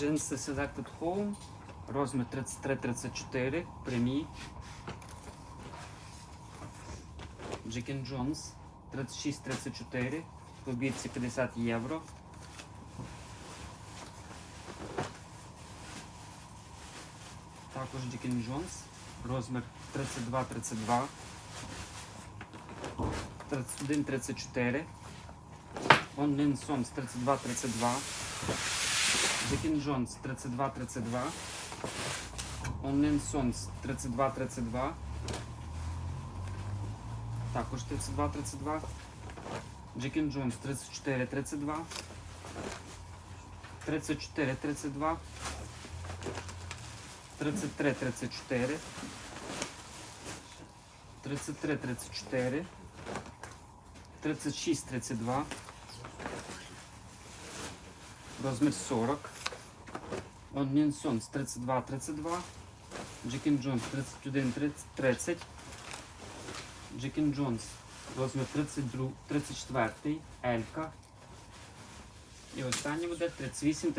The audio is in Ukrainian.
Джинси Selected Home, розмір 33-34, прямі. And Jones 36-34, по бірці 50 євро. Також and Jones, розмір 32-32, 31-34, Онлін Сомс 32-32, And Jones 32-32, Онлін Сомс 32-32, також 32-32, Jack and Jones 34-32, 34-32, 33-34, 33-34, 36-32, розмір 40, Onion Sons 32-32, Jack and Jones 31-30, Jack and Jones розмір 32, 34, Елька. І останній буде 38